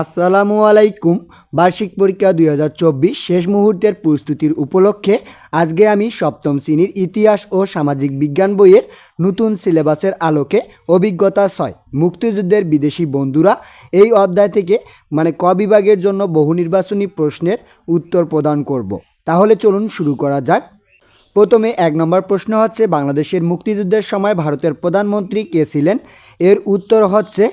আসসালামু আলাইকুম। বার্ষিক পরীক্ষা দুই হাজার চব্বিশ শেষ মুহূর্তের প্রস্তুতির উপলক্ষে আজকে আমি সপ্তম শ্রেণির ইতিহাস ও সামাজিক বিজ্ঞান বইয়ের নতুন সিলেবাসের আলোকে অভিজ্ঞতা ছয়। মুক্তিযুদ্ধের বিদেশি বন্ধুরা, এই অধ্যায় থেকে মানে ক বিভাগের জন্য বহু নির্বাচনী প্রশ্নের উত্তর প্রদান করব। তাহলে চলুন শুরু করা যাক। প্রথমে এক নম্বর প্রশ্ন হচ্ছে, বাংলাদেশের মুক্তিযুদ্ধের সময় ভারতের প্রধানমন্ত্রী কে ছিলেন? এর উত্তর হচ্ছে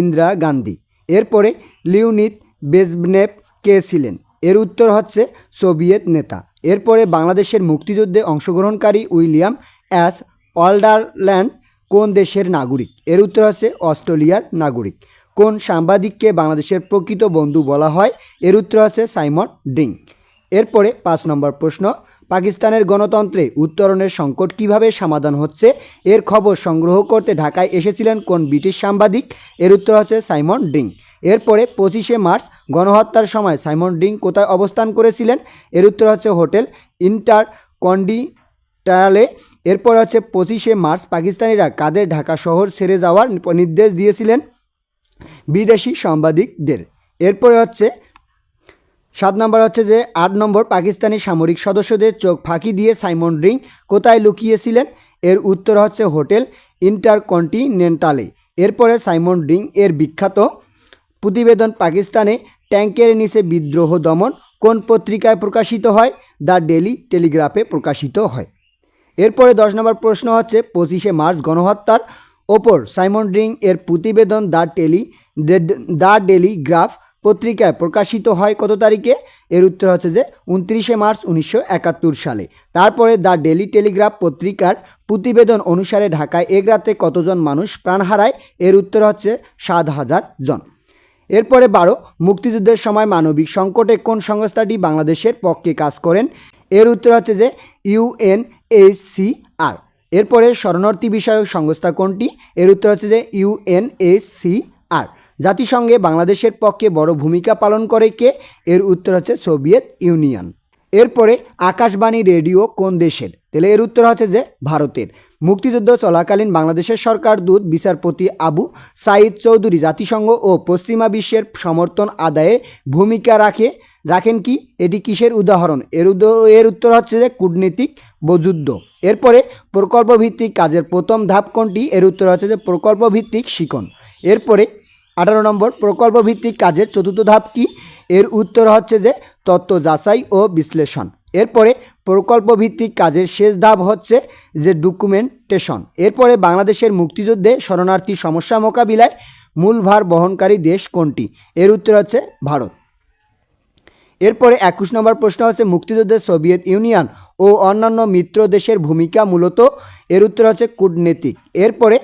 ইন্দিরা গান্ধী। এরপরে লিওনিদ বেজনেভ কে ছিলেন? এর উত্তর হচ্ছে সোভিয়েত নেতা। এরপরে বাংলাদেশের মুক্তিযুদ্ধে অংশগ্রহণকারী উইলিয়াম অ্যাস অলডারল্যান্ড কোন দেশের নাগরিক? এর উত্তর হচ্ছে অস্ট্রেলিয়ার নাগরিক। কোন সাংবাদিককে বাংলাদেশের প্রকৃত বন্ধু বলা হয়? এর উত্তর হচ্ছে সাইমন ডিং। এরপরে পাঁচ নম্বর প্রশ্ন পাকিস্তানের গণতন্ত্রে উত্তরণের সংকট কীভাবে সমাধান হচ্ছে, এর খবর সংগ্রহ করতে ঢাকায় এসেছিলেন কোন ব্রিটিশ সাংবাদিক? এর উত্তর হচ্ছে সাইমন ড্রিং এরপরে পঁচিশে মার্চ, গণহত্যার সময় সাইমন ড্রিং কোথায় অবস্থান করেছিলেন? এর উত্তর হচ্ছে হোটেল ইন্টার কন্ডিটালে এরপর হচ্ছে পঁচিশে মার্চ, পাকিস্তানিরা কাদের ঢাকা শহর ছেড়ে যাওয়ার নির্দেশ দিয়েছিলেন? বিদেশি সাংবাদিকদের। এরপরে হচ্ছে সাত নম্বর হচ্ছে যে আট নম্বর পাকিস্তানি সামরিক সদস্যদের চোখ ফাঁকি দিয়ে সাইমন রিং কোথায় লুকিয়েছিলেন? এর উত্তর হচ্ছে হোটেল ইন্টারকন্টিনেন্টালে। এরপরে সাইমন রিং এর বিখ্যাত প্রতিবেদন পাকিস্তানে ট্যাঙ্কের নিচে বিদ্রোহ দমন কোন পত্রিকায় প্রকাশিত হয়? দ্য ডেলি টেলিগ্রাফে প্রকাশিত হয়। এরপরে দশ নম্বর প্রশ্ন হচ্ছে পঁচিশে মার্চ গণহত্যার ওপর সাইমন ড্রিং এর প্রতিবেদন দ্য টেলি দ্য টেলিগ্রাফ পত্রিকায় প্রকাশিত হয় কত তারিখে? এর উত্তর হচ্ছে যে উনত্রিশে মার্চ উনিশশো একাত্তর সালে। তারপরে দ্য ডেলি টেলিগ্রাফ পত্রিকার প্রতিবেদন অনুসারে ঢাকায় এক রাতে কতজন মানুষ প্রাণ হারায়? এর উত্তর হচ্ছে সাত হাজার জন। এরপরে বারো, মুক্তিযুদ্ধের সময় মানবিক সংকটে কোন সংস্থাটি বাংলাদেশের পক্ষে কাজ করেন? এর উত্তর হচ্ছে যে ইউএনএসিআর এরপরে শরণার্থী বিষয়ক সংস্থা কোনটি? এর উত্তর হচ্ছে যে ইউএনএসিআর জাতিসংঘে বাংলাদেশের পক্ষে বড় ভূমিকা পালন করে কে? এর উত্তর হচ্ছে সোভিয়েত ইউনিয়ন। এরপরে আকাশবাণী রেডিও কোন দেশের? তাহলে এর উত্তর হচ্ছে যে ভারতের। মুক্তিযুদ্ধ চলাকালীন বাংলাদেশের সরকার দূত বিচারপতি আবু সাইদ চৌধুরী জাতিসংঘ ও পশ্চিমা বিশ্বের সমর্থন আদায়ে ভূমিকা রাখে, রাখেন কি? এটি কিসের উদাহরণ? এর এর উত্তর হচ্ছে যে কূটনীতিক বযুদ্ধ এরপরে প্রকল্প ভিত্তিক কাজের প্রথম ধাপ কোনটি? এর উত্তর হচ্ছে যে প্রকল্প ভিত্তিক শিকন এরপরে আঠারো নম্বর প্রকল্প ভিত্তিক কাজের চতুর্থ ধাপ কি? এর উত্তর হচ্ছে যে তত্ত্ব যাচাই ও বিশ্লেষণ। এরপরে প্রকল্প ভিত্তিক কাজের শেষ ধাপ হচ্ছে যে ডকুমেন্টেশন এরপরে বাংলাদেশের মুক্তিযুদ্ধে শরণার্থী সমস্যা মোকাবিলায় মূল ভার বহনকারী দেশ কোনটি? এর উত্তর হচ্ছে ভারত। এরপরে একুশ নম্বর প্রশ্ন হচ্ছে মুক্তিযুদ্ধে সোভিয়েত ইউনিয়ন ও অন্যান্য মিত্র দেশের ভূমিকা মূলত। এর উত্তর হচ্ছে কূটনীতিক। এরপরে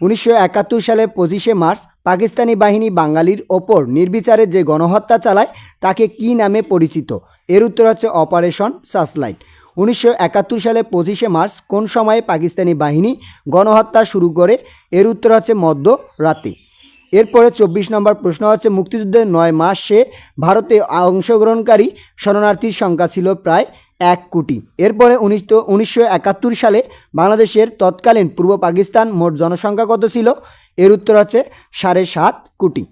উনিশশো একাত্তর সালে পঁচিশে মার্চ পাকিস্তানি বাহিনী বাঙালির ওপর নির্বিচারে যে গণহত্যা চালায়, তাকে কী নামে পরিচিত? এর উত্তর হচ্ছে অপারেশন সাসলাইট উনিশশো একাত্তর সালে পঁচিশে মার্চ কোন সময়ে পাকিস্তানি বাহিনী গণহত্যা শুরু করে? এর উত্তর হচ্ছে মধ্য রাতে। এরপরে চব্বিশ নম্বর প্রশ্ন হচ্ছে, মুক্তিযুদ্ধের নয় মাসে ভারতে অংশগ্রহণকারী শরণার্থীর সংখ্যা ছিল প্রায় এক কোটি। এরপরে উনিশশো একাত্তর সালে বাংলাদেশের তৎকালীন পূর্ব পাকিস্তান মোট জনসংখ্যা কত ছিল? এর উত্তর হচ্ছে সাড়ে সাত কোটি।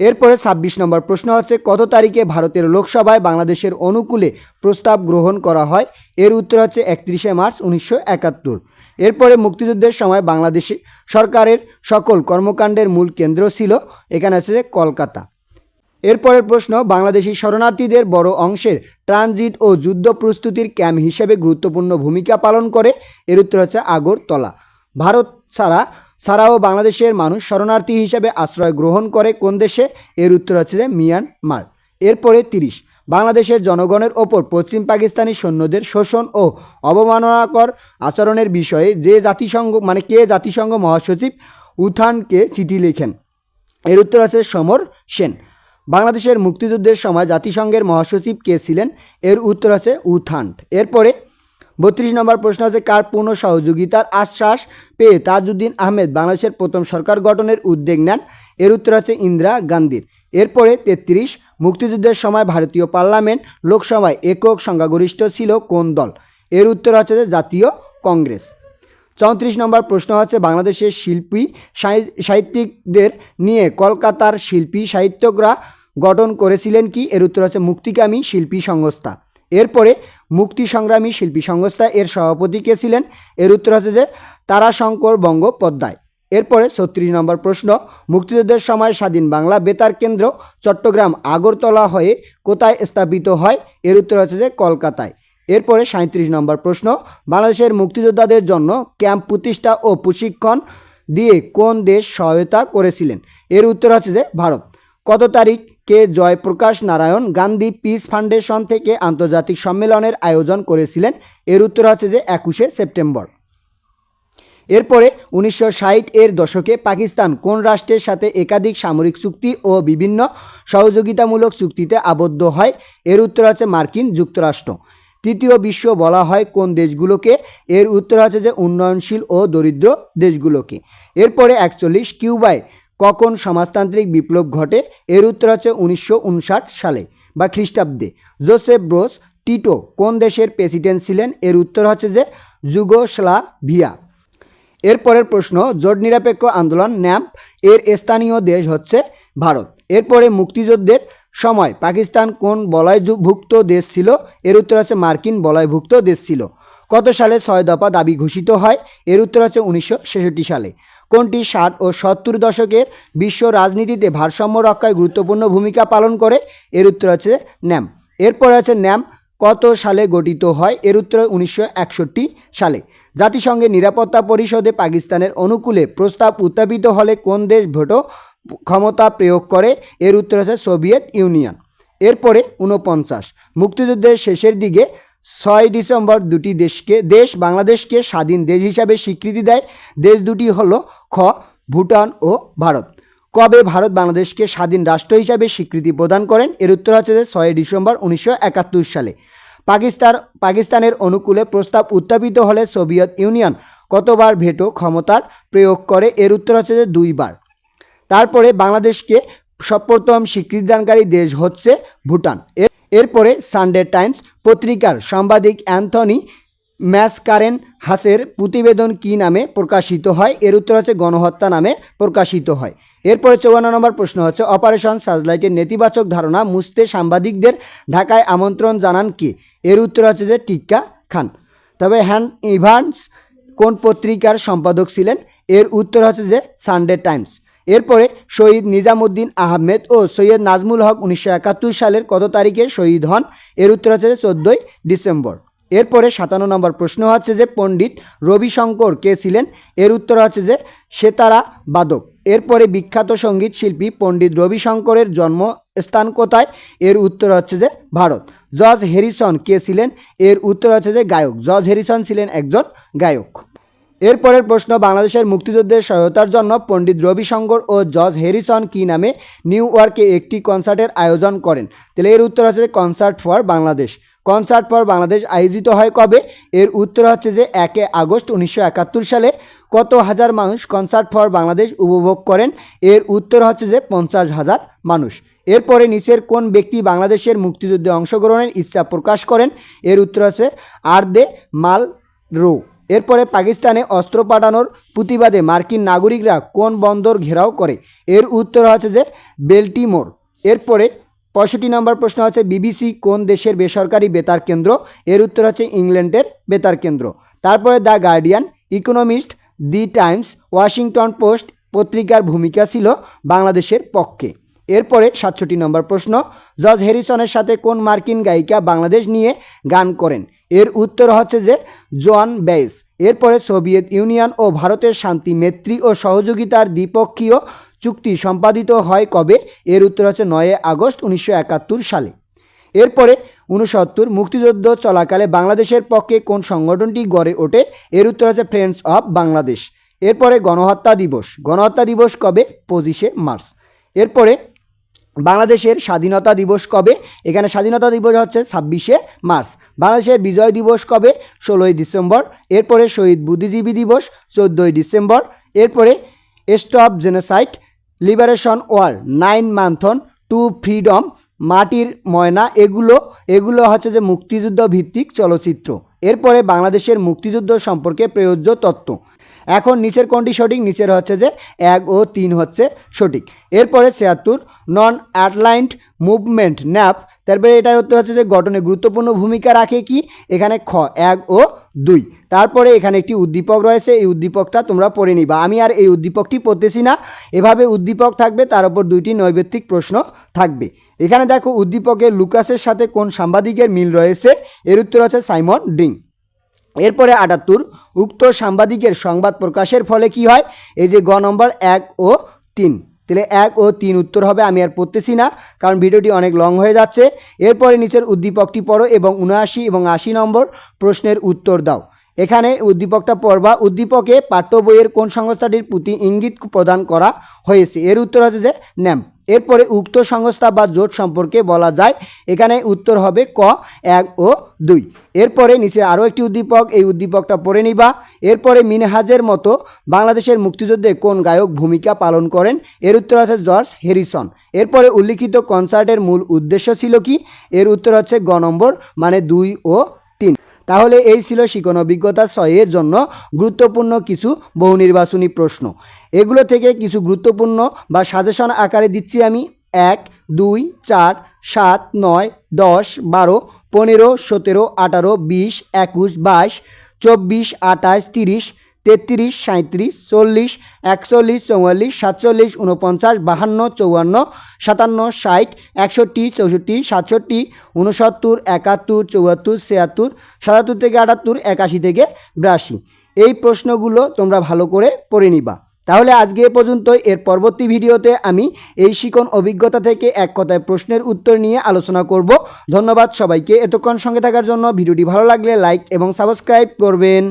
এরপরে ছাব্বিশ নম্বর প্রশ্ন হচ্ছে, কত তারিখে ভারতের লোকসভায় বাংলাদেশের অনুকূলে প্রস্তাব গ্রহণ করা হয়? এর উত্তর হচ্ছে একত্রিশে মার্চ উনিশশো একাত্তর। এরপরে মুক্তিযুদ্ধের সময় বাংলাদেশে সরকারের সকল কর্মকাণ্ডের মূল কেন্দ্র ছিল, এখানে আছে কলকাতা। এরপরের প্রশ্ন, বাংলাদেশি শরণার্থীদের বড় অংশের ট্রানজিট ও যুদ্ধ প্রস্তুতির ক্যাম্প হিসেবে গুরুত্বপূর্ণ ভূমিকা পালন করে। এর উত্তর হচ্ছে আগরতলা। ভারত ছাড়া, ছাড়াও বাংলাদেশের মানুষ শরণার্থী হিসেবে আশ্রয় গ্রহণ করে কোন দেশে? এর উত্তর হচ্ছে যে মিয়ানমার। এরপরে তিরিশ, বাংলাদেশের জনগণের ওপর পশ্চিম পাকিস্তানি সৈন্যদের শোষণ ও অবমাননাকর আচরণের বিষয়ে যে জাতিসংঘ মানে কে জাতিসংঘ মহাসচিব উথানকে চিঠি লেখেন। এর উত্তর আছে সমর সেন। বাংলাদেশের মুক্তিযুদ্ধের সময় জাতিসংঘের মহাসচিব কে ছিলেন? এর উত্তর আছে উথান্ট এরপরে বত্রিশ নম্বর প্রশ্ন আছে, কার পূর্ণ সহযোগিতার আশ্বাস পেয়ে তাজউদ্দিন আহমেদ বাংলাদেশের প্রথম সরকার গঠনের উদ্যোগ নেন? এর উত্তর আছে ইন্দিরা গান্ধীর। এরপরে তেত্রিশ, মুক্তিযুদ্ধের সময় ভারতীয় পার্লামেন্ট লোকসভায় একক সংখ্যাগরিষ্ঠ ছিল কোন দল? এর উত্তর আছে জাতীয় কংগ্রেস। চৌত্রিশ নম্বর প্রশ্ন হচ্ছে, বাংলাদেশের শিল্পী, সাহি- সাহিত্যিকদের নিয়ে কলকাতার শিল্পী, সাহিত্যকরা গঠন করেছিলেন কি? এর উত্তর হচ্ছে, মুক্তিকামী শিল্পী সংস্থা। এরপরে মুক্তি সংগ্রামী শিল্পী সংস্থা এর সভাপতি কে ছিলেন? এর উত্তর হচ্ছে যে, তারাশঙ্কর বঙ্গোপাধ্যায়। এরপরে ছত্রিশ নম্বর প্রশ্ন, মুক্তিযুদ্ধের সময় স্বাধীন বাংলা বেতার কেন্দ্র চট্টগ্রাম আগরতলা হয়ে কোথায় স্থাপিত হয়? এর উত্তর হচ্ছে যে, কলকাতায়। এরপরে সাঁত্রিশ নম্বর প্রশ্ন, বাংলাদেশের মুক্তিযোদ্ধাদের জন্য ক্যাম্প প্রতিষ্ঠা ও প্রশিক্ষণ দিয়ে কোন দেশ সহায়তা করেছিলেন? এর উত্তর হচ্ছে যে ভারত। কত তারিখ? কে জয়প্রকাশ নারায়ণ গান্ধী পিস ফাউন্ডেশন থেকে আন্তর্জাতিক সম্মেলনের আয়োজন করেছিলেন? এর উত্তর হচ্ছে যে একুশে সেপ্টেম্বর। এরপরে উনিশশো ষাট এর দশকে পাকিস্তান কোন রাষ্ট্রের সাথে একাধিক সামরিক চুক্তি ও বিভিন্ন সহযোগিতামূলক চুক্তিতে আবদ্ধ হয়? এর উত্তর আছে মার্কিন যুক্তরাষ্ট্র। তৃতীয় বিশ্ব বলা হয় কোন দেশগুলোকে? এর উত্তর আছে যে উন্নয়নশীল ও দরিদ্র দেশগুলোকে। এরপরে একচল্লিশ, কিউবায় কখন সমাজতান্ত্রিক বিপ্লব ঘটে? এর উত্তর হচ্ছে উনিশশো সালে বা খ্রিস্টাব্দে। জোসেফ ব্রোস টিটো কোন দেশের প্রেসিডেন্ট ছিলেন? এর উত্তর হচ্ছে যে যুগোস্লাভিয়া। এরপরের প্রশ্ন, জোট নিরপেক্ষ আন্দোলন, ন্যাপ, এর স্থানীয় দেশ হচ্ছে ভারত। এরপরে মুক্তিযুদ্ধের সময়। পাকিস্তান কোন বলয়ভুক্ত দেশ ছিল? এর উত্তর আছে মার্কিন বলয়ভুক্ত দেশ ছিল। কত সালে ছয় দফা দাবি ঘোষিত হয়? এর উত্তর আছে উনিশশো ছেষট্টি সালে। কোনটি ষাট ও সত্তর দশকের বিশ্ব রাজনীতিতে ভারসাম্য রক্ষায় গুরুত্বপূর্ণ ভূমিকা পালন করে? এর উত্তর আছে ন্যাম। এরপরে আছে ন্যাম, কত সালে গঠিত হয়? এর উত্তর উনিশশো একষট্টি সালে। জাতিসংঘের নিরাপত্তা পরিষদে পাকিস্তানের অনুকূলে প্রস্তাব উত্থাপিত হলে কোন দেশ ভোটো ক্ষমতা প্রয়োগ করে, এর উত্তর আছে সোভিয়েত ইউনিয়ন। এরপরে উনপঞ্চাশ মুক্তিযুদ্ধের শেষের দিকে ছয় ডিসেম্বর দুটি দেশকে, দেশ বাংলাদেশকে স্বাধীন দেশ হিসাবে স্বীকৃতি দেয়। দেশ দুটি হল খ, ভুটান ও ভারত। কবে ভারত বাংলাদেশকে স্বাধীন রাষ্ট্র হিসাবে স্বীকৃতি প্রদান করেন? এর উত্তর হচ্ছে যে ছয় ডিসেম্বর উনিশশো একাত্তর সালে। পাকিস্তান, পাকিস্তানের অনুকূলে প্রস্তাব উত্থাপিত হলে সোভিয়েত ইউনিয়ন কতবার ভেটো ক্ষমতার প্রয়োগ করে? এর উত্তর হচ্ছে যে দুইবার। তারপরে বাংলাদেশকে সর্বপ্রথম স্বীকৃতিদানকারী দেশ হচ্ছে ভুটান। এরপরে সানডে টাইমস পত্রিকার সাংবাদিক অ্যান্থনি ম্যাসকারেন হাসের প্রতিবেদন কি নামে প্রকাশিত হয়? এর উত্তর হচ্ছে গণহত্যা নামে প্রকাশিত হয়। এরপরে চৌয়ান্ন নম্বর প্রশ্ন হচ্ছে, অপারেশন সার্চলাইটের নেতিবাচক ধারণা মুছতে সাংবাদিকদের ঢাকায় আমন্ত্রণ জানান কে? এর উত্তর হচ্ছে যে টিক্কা খান। তবে হ্যান ইভান্স কোন পত্রিকার সম্পাদক ছিলেন? এর উত্তর হচ্ছে যে সানডে টাইমস। এরপরে শহীদ নিজামুদ্দিন আহমেদ ও সৈয়দ নাজমুল হক উনিশশো একাত্তর সালের কত তারিখে শহীদ হন? এর উত্তর হচ্ছে চোদ্দোই ডিসেম্বর। এরপরে সাতান্ন নম্বর প্রশ্ন হচ্ছে যে পণ্ডিত রবিশঙ্কর কে ছিলেন? এর উত্তর হচ্ছে যে সেতারা বাদক। এরপরে বিখ্যাত সংগীত শিল্পী পণ্ডিত রবিশঙ্করের জন্মস্থান কোথায়? এর উত্তর হচ্ছে যে ভারত। জর্জ হ্যারিসন কে ছিলেন? এর উত্তর হচ্ছে যে গায়ক। জর্জ হ্যারিসন ছিলেন একজন গায়ক। এরপরের প্রশ্ন, বাংলাদেশের মুক্তিযুদ্ধের সহায়তার জন্য পণ্ডিত রবিশঙ্কর ও জর্জ হ্যারিসন কি নামে নিউ ইয়র্কে একটি কনসার্টের আয়োজন করেন? তাহলে এর উত্তর হচ্ছে concert for Bangladesh. Concert for Bangladesh আয়োজিত হয় কবে? এর উত্তর হচ্ছে যে একে আগস্ট উনিশশো একাত্তর সালে। কত হাজার মানুষ কনসার্ট ফর বাংলাদেশ উপভোগ করেন? এর উত্তর হচ্ছে যে পঞ্চাশ হাজার মানুষ। এরপরে নিচের কোন ব্যক্তি বাংলাদেশের মুক্তিযুদ্ধে অংশগ্রহণের ইচ্ছা প্রকাশ করেন? এর উত্তর হচ্ছে আর দে মাল রো এরপরে পাকিস্তানে অস্ত্র পাঠানোর প্রতিবাদে মার্কিন নাগরিকরা কোন বন্দর ঘেরাও করে? এর উত্তর হচ্ছে যে বেল্টিমোর। এরপরে পঁয়ষট্টি নম্বর প্রশ্ন হচ্ছে, বিবিসি কোন দেশের বেসরকারি বেতার কেন্দ্র? এর উত্তর হচ্ছে ইংল্যান্ডের বেতার কেন্দ্র। তারপরে the Guardian, Economist, the Times, Washington Post পত্রিকার ভূমিকা ছিল বাংলাদেশের পক্ষে। এরপরে সাতষট্টি নম্বর প্রশ্ন জর্জ হ্যারিসনের সাথে কোন মার্কিন গায়িকা বাংলাদেশ নিয়ে গান করেন? এর উত্তর হচ্ছে যে জন বেইস এরপরে সোভিয়েত ইউনিয়ন ও ভারতের শান্তি মেত্রী ও সহযোগিতার দ্বিপক্ষীয় চুক্তি সম্পাদিত হয় কবে? এর উত্তর হচ্ছে নয় আগস্ট উনিশশো একাত্তর সালে। এরপরে উনসত্তর মুক্তিযুদ্ধ চলাকালে বাংলাদেশের পক্ষে কোন সংগঠনটি গড়ে ওঠে? এর উত্তর হচ্ছে ফ্রেন্ডস অফ বাংলাদেশ। এরপরে গণহত্যা দিবস। গণহত্যা দিবস কবে? পঁচিশে মার্চ। এরপরে বাংলাদেশের স্বাধীনতা দিবস কবে? এখানে স্বাধীনতা দিবস হচ্ছে ছাব্বিশে মার্চ। বাংলাদেশের বিজয় দিবস কবে? ষোলোই ডিসেম্বর। এরপরে শহীদ বুদ্ধিজীবী দিবস, চোদ্দোই ডিসেম্বর। এরপরে stop genocide liberation war nine months to freedom মাটির ময়না, এগুলো এগুলো হচ্ছে যে মুক্তিযুদ্ধ ভিত্তিক চলচ্চিত্র। এরপরে বাংলাদেশের মুক্তিযুদ্ধ সম্পর্কে প্রযোজ্য তত্ত্ব। এখন নিচের কোনটি সঠিক? নিচের হচ্ছে যে এক ও তিন হচ্ছে সঠিক। এরপরে ছিয়াত্তর নন অ্যাটলাইন্ড মুভমেন্ট ন্যাপ, তারপরে এটার উত্তর হচ্ছে যে গঠনে গুরুত্বপূর্ণ ভূমিকা রাখে কি? এখানে খ, এক ও দুই। তারপরে এখানে একটি উদ্দীপক রয়েছে, এই উদ্দীপকটা তোমরা পড়ে নিবা। আমি আর এই উদ্দীপকটি পড়তেছি না। এভাবে উদ্দীপক থাকবে, তার উপর দুইটি নৈবেত্তিক প্রশ্ন থাকবে। এখানে দেখো উদ্দীপকে লুকাসের সাথে কোন সাংবাদিকের মিল রয়েছে? এর উত্তর হচ্ছে সাইমন ডিং। এরপরে আটাত্তর, উক্ত সাংবাদিকের সংবাদ প্রকাশের ফলে কি হয়? এই যে গ নম্বর, এক ও তিন। তাহলে এক ও তিন উত্তর হবে, আমি আর পড়তেছি না, কারণ ভিডিওটি অনেক লং হয়ে যাচ্ছে। এরপরে নিচের উদ্দীপকটি পড়ো এবং উনআশি এবং আশি নম্বর প্রশ্নের উত্তর দাও। এখানে উদ্দীপকটা পড়বা, উদ্দীপকে পাঠ্য বইয়ের কোন সংস্থাটির প্রতি ইঙ্গিত প্রদান করা হয়েছে? এর উত্তর হচ্ছে যে ন্যাম এরপরে উক্ত সংস্থা বা জোট সম্পর্কে বলা যায়। এখানে উত্তর হবে ক, এক ও দুই। এরপরে নিচে আরও একটি উদ্দীপক, এই উদ্দীপকটা পড়ে নিবা। এরপরে মিনহাজের মতো বাংলাদেশের মুক্তিযুদ্ধে কোন গায়ক ভূমিকা পালন করেন? এর উত্তর আছে জর্জ হ্যারিসন। এরপরে উল্লিখিত কনসার্টের মূল উদ্দেশ্য ছিল কি? এর উত্তর হচ্ছে গ নম্বর মানে দুই ও তাহলে এই ছিল শিকন অভিজ্ঞতা ছয়ের জন্য গুরুত্বপূর্ণ কিছু বহু নির্বাচনী প্রশ্ন। এগুলো থেকে কিছু গুরুত্বপূর্ণ বা সাজেশন আকারে দিচ্ছি আমি। এক, দুই, চার, সাত, নয়, দশ, বারো, পনেরো, সতেরো, আঠারো, বিশ, একুশ, বাইশ, চব্বিশ, আঠাশ, তিরিশ তেত্রিশ সাঁত্রিশ চল্লিশ, একচল্লিশ, চৌয়াল্লিশ, সাতচল্লিশ উনপঞ্চাশ বাহান্ন, চৌয়ান্ন, সাতান্ন, ষাট, একষট্টি, চৌষট্টি, সাতষট্টি উনসত্তর একাত্তর, চুয়াত্তর, ছিয়াত্তর, সাতাত্তর থেকে আটাত্তর, একাশি থেকে বিরাশি। এই প্রশ্নগুলো তোমরা ভালো করে পড়ে নিবা। তাহলে আজকে এ পর্যন্ত। এর পরবর্তী ভিডিওতে আমি এই শিকন অভিজ্ঞতা থেকে এক কথায় প্রশ্নের উত্তর নিয়ে আলোচনা করব। ধন্যবাদ সবাইকে এতক্ষণ সঙ্গে থাকার জন্য। ভিডিওটি ভালো লাগলে লাইক এবং সাবস্ক্রাইব করবেন।